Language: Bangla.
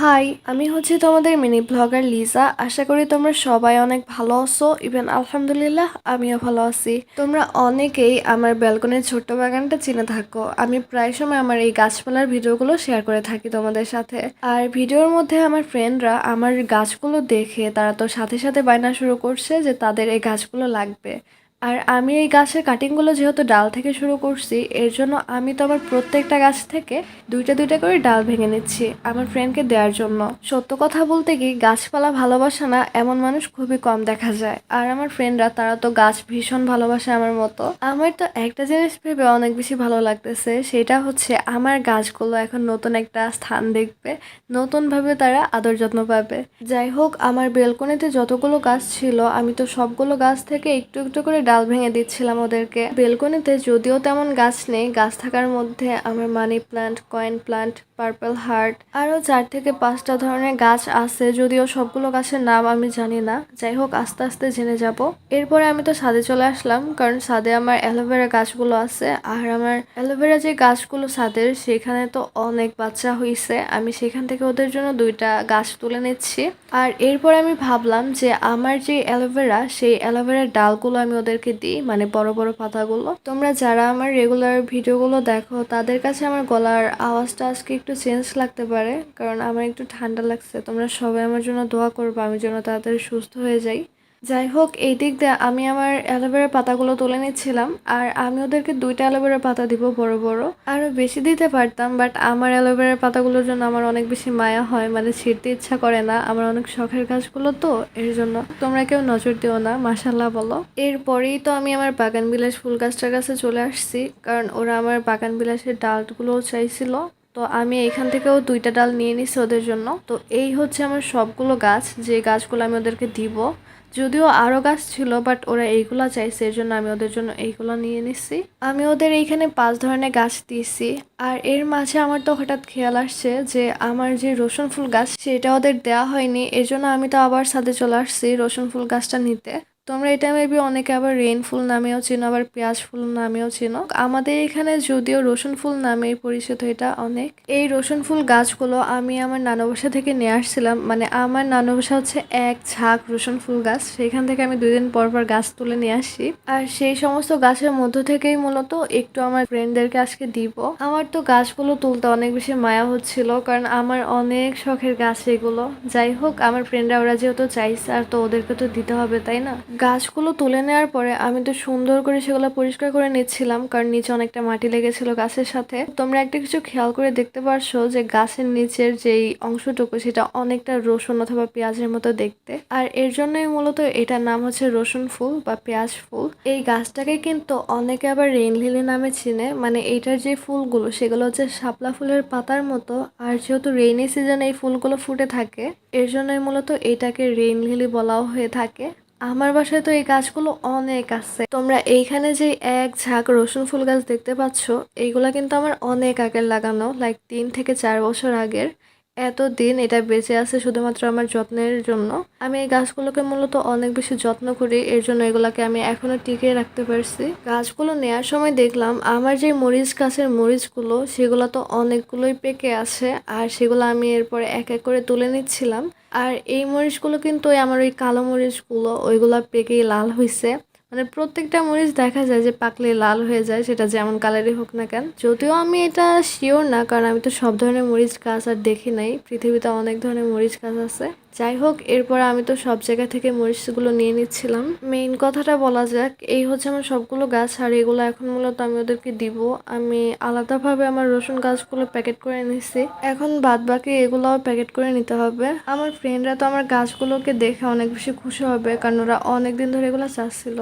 হাই আমি হচ্ছে তোমাদের মিনি ব্লগার লিজা আশা করি তোমরা সবাই অনেক ভালো আছো। ইভেন আলহামদুলিল্লাহ, আমিও ভালো আছি। তোমরা অনেকেই আমার ব্যালকনির ছোট্ট বাগানটা চিনে থাকো। আমি প্রায় সময় আমার এই গাছপালার ভিডিওগুলো শেয়ার করে থাকি তোমাদের সাথে। আর ভিডিওর মধ্যে আমার ফ্রেন্ডরা আমার গাছগুলো দেখে তারা তো সাথে সাথে বায়না শুরু করছে যে তাদের এই গাছগুলো লাগবে। আর আমি এই গাছের কাটিংগুলো যেহেতু ডাল থেকে শুরু করছি, এর জন্য আমি তো আমার প্রত্যেকটা গাছ থেকে দুইটা দুইটা করে ডাল ভেঙে নিচ্ছি আমার ফ্রেন্ডকে দেওয়ার জন্য। সত্য কথা বলতে কি, গাছপালা ভালোবাসা না এমন মানুষ খুবই কম দেখা যায়। আর আমার ফ্রেন্ডরা তারা তো গাছ ভীষণ ভালোবাসে আমার মতো। আমার তো একটা জিনিস ভেবে অনেক বেশি ভালো লাগতেছে, সেটা হচ্ছে আমার গাছগুলো এখন নতুন একটা স্থান দেখবে, নতুনভাবে তারা আদর যত্ন পাবে। যাই হোক, আমার বেলকনিতে যতগুলো গাছ ছিল, আমি তো সবগুলো গাছ থেকে একটু একটু করে ডাল ভেঙে দিচ্ছিলাম ওদেরকে। বেলকনিতে যদিও তেমন গাছ নেই, গাছ থাকার মধ্যে আমার money plant, coin plant, purple heart, আরও চার থেকে পাঁচটা ধরনের গাছ আছে, যদিও সবগুলো গাছের নাম আমি জানি না। যাই হোক, আস্তে আস্তে জেনে যাব। এরপরে আমি তো ছাদে চলে আসলাম, কারণ ছাদে আমার অ্যালোভেরা গাছগুলো আছে, আর আমার অ্যালোভেরা যে গাছগুলো ছাদের, সেখানে তো অনেক বাচ্চা হয়েছে আমি সেখান থেকে ওদের জন্য দুইটা গাছ তুলে নিচ্ছি। আর এরপর আমি ভাবলাম যে আমার যে অ্যালোভেরা, সেই অ্যালোভেরার ডালগুলো আমি ওদেরকে দিই মানে বড় বড় পাতাগুলো তোমরা যারা আমার রেগুলার ভিডিওগুলো দেখো, তাদের কাছে আমার গলার আওয়াজটা আজকে একটু চেঞ্জ লাগতে পারে, কারণ আমার একটু ঠান্ডা লাগছে। তোমরা সবাই আমার জন্য দোয়া করব, আমি যেন তাড়াতাড়ি সুস্থ হয়ে যাই। যাই হোক এই দিক দিয়ে আমি আমার অ্যালোভেরার পাতাগুলো তুলে নিচ্ছিলাম, আর আমি ওদেরকে দুইটা অ্যালোভেরার পাতা দিব বড় বড়। আরও বেশি দিতে পারতাম, বাট আমার অ্যালোভেরার পাতাগুলোর জন্য আমার অনেক বেশি মায়া হয় মানে ছিঁড়তে ইচ্ছা করে না, আমার অনেক শখের গাছগুলো তো, এর জন্য। তোমরা কেউ নজর দিও না মাসাল্লাহ বলো। এরপরেই তো আমি আমার বাগান বিলাস ফুল গাছটার কাছে চলে আসছি, কারণ ওরা আমার বাগান বিলাসের ডালগুলোও চাইছিল তো আমি এখান থেকেও দুইটা ডাল নিয়ে নিছি ওদের জন্য। তো এই হচ্ছে আমার সবগুলো গাছ, যে গাছগুলো আমি ওদেরকে দিব। যদিও আরও গাছ ছিল বাট ওরা এইগুলা চাইছে এর জন্য আমি ওদের জন্য এইগুলো নিয়ে নিছি। আমি ওদের এইখানে পাঁচ ধরনের গাছ দিয়েছি, আর এর মাঝে আমার তো হঠাৎ খেয়াল আসছে যে আমার যে রসুন ফুল গাছ, সেটা ওদের দেওয়া হয়নি। এর জন্য আমি তো আবার সাথে চলে আসছি রসুন ফুল গাছটা নিতে। তোমরা এটা মেবি অনেকে আবার রেইন ফুল নামেও চিনো, আবার পেঁয়াজ ফুল নামেও চিনো। আমাদের এখানে যদিও রসুন ফুল নামেই পরিচিত এটা অনেক। এই রসুন ফুল গাছগুলো আমি আমার নানু বাসা থেকে নিয়ে আসছিলাম। মানে আমার নানু বাসা হচ্ছে এক ঝাঁক রসুন ফুল গাছ। সেখান থেকে আমি দুই দিন পর পর গাছ তুলে নিয়ে আসি। আর সেই সমস্ত গাছের মধ্য থেকেই মূলত একটু আমার ফ্রেন্ডদেরকে আজকে দিব। আমার তো গাছগুলো তুলতে অনেক বেশি মায়া হচ্ছিল, কারণ আমার অনেক শখের গাছ এগুলো। যাই হোক, আমার ফ্রেন্ডরা ওরা যেহেতু চাইছে, আর তো ওদেরকে তো দিতে হবে, তাই না? গাছগুলো তুলে নেওয়ার পরে আমি তো সুন্দর করে সেগুলো পরিষ্কার করে নিচ্ছিলাম, কারণ নিচে অনেকটা মাটি লেগেছিল গাছের সাথে। তোমরা একটা কিছু খেয়াল করে দেখতে পারছ যে গাছের নিচের যেই অংশটুকু, সেটা অনেকটা রসুন অথবা পেঁয়াজের মতো দেখতে। আর এর জন্যই মূলত এটার নাম হচ্ছে রসুন ফুল বা পেঁয়াজ ফুল। এই গাছটাকে কিন্তু অনেকে আবার রেইন লিলি নামে চিনে মানে এইটার যে ফুলগুলো, সেগুলো হচ্ছে শাপলা ফুলের পাতার মতো। আর যেহেতু রেইনি সিজনে এই ফুলগুলো ফুটে থাকে, এর জন্যই মূলত এটাকে রেইন লিলি বলাও হয়ে থাকে। আমার বাসায় তো এই গাছগুলো অনেক আছে। তোমরা এইখানে যে এক ঝাঁক রসুন ফুল গাছ দেখতে পাচ্ছ, এইগুলা কিন্তু আমার অনেক আগের লাগানো লাইক তিন থেকে চার বছর আগের। এত দিন এটা বেঁচে আছে শুধুমাত্র আমার যত্নের জন্য। আমি এই গাছগুলোকে মূলত অনেক বেশি যত্ন করি, এর জন্য এগুলাকে আমি এখনও টিকিয়ে রাখতে পারছি। গাছগুলো নেয়ার সময় দেখলাম, আমার যে মরিচ গাছের মরিচগুলো, সেগুলো তো অনেকগুলোই পেকে আছে, আর সেগুলো আমি এরপরে এক এক করে তুলে নিচ্ছিলাম। আর এই মরিচগুলো কিন্তু আমার ওই কালো মরিচগুলো, ওইগুলো পেকেই লাল হয়েছে মানে প্রত্যেকটা মরিচ দেখা যায় যে পাকলে লাল হয়ে যায়, সেটা যেমন কালারই হোক না কেন। যদিও আমি এটা শিওর না, কারণ আমি তো সব ধরনের মরিচ গাছ আর দেখি নাই। পৃথিবীতে অনেক ধরনের মরিচ গাছ আছে। যাই হোক, এরপর আমি তো সব জায়গা থেকে মরিচগুলো নিয়ে নিচ্ছিলাম। মেইন কথাটা বলা যাক, এই হচ্ছে আমার সবগুলো গাছ আর এগুলো এখন মূলত আমি ওদেরকে দিব। আমি আলাদাভাবে আমার রসুন গাছগুলো প্যাকেট করে নিছি। এখন বাদ বাকি এগুলোও প্যাকেট করে নিতে হবে। আমার ফ্রেন্ডরা তো আমার গাছগুলোকে দেখে অনেক বেশি খুশি হবে, কারণ ওরা অনেকদিন ধরে এগুলো চাচ্ছিল